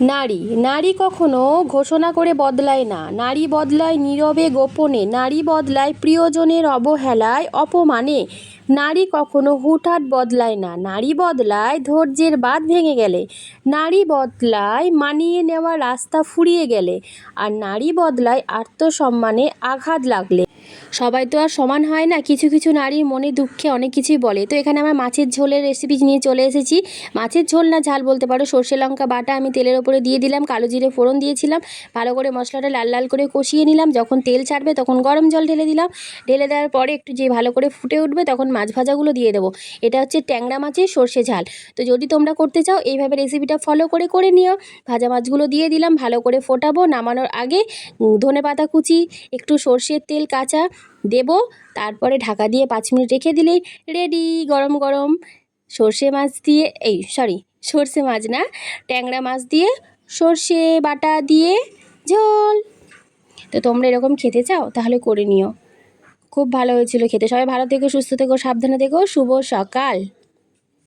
নারী নারী কখনো ঘোষণা করে বদলায় না। নারী বদলায় নীরবে গোপনে, নারী বদলায় প্রিয়জনের অবহেলায় অপমানে। নারী কখনো হুটহাট বদলায় না। নারী বদলায় ধৈর্যের বাঁধ ভেঙে গেলে। নারী বদলায় মানিয়ে নেওয়া রাস্তা ফুরিয়ে গেলে। আর নারী বদলায় আত্মসম্মানে আঘাত লাগলে। সবাই তো আর সমান হয় না। কিছু কিছু নারীর মনে দুঃখে অনেক কিছুই বলে। তো এখানে আমার মাছের ঝোলের রেসিপি নিয়ে চলে এসেছি। মাছের ঝোল না ঝাল বলতে পারো। সর্ষে লঙ্কা বাটা আমি তেলের ওপরে দিয়ে দিলাম। কালো জিরে ফোড়ন দিয়েছিলাম। ভালো করে মশলাটা লাল লাল করে কষিয়ে নিলাম। যখন তেল ছাড়বে তখন গরম জল ঢেলে দিলাম। ঢেলে দেওয়ার পরে একটু যে ভালো করে ফুটে উঠবে তখন মাছ ভাজাগুলো দিয়ে দেবো। এটা হচ্ছে ট্যাংরা মাছের সর্ষে ঝাল। তো যদি তোমরা করতে চাও, এইভাবে রেসিপিটা ফলো করে করে নিও। ভাজা মাছগুলো দিয়ে দিলাম। ভালো করে ফোটাবো। নামানোর আগে ধনে পাতা কুচি, একটু সর্ষের তেল কাঁচা দেবো। তারপরে ঢাকা দিয়ে পাঁচ মিনিট রেখে দিলেই রেডি গরম গরম। সর্ষে মাছ দিয়ে, এই সরি সর্ষে মাছ না, ট্যাংরা মাছ দিয়ে সর্ষে বাটা দিয়ে ঝোল। তো তোমরা এরকম খেতে চাও? তাহলে করে নিও। খুব ভালো হয়েছিল খেতে। সবাই ভালো থেকো, সুস্থ থেকো, সাবধানে থেকো। শুভ সকাল।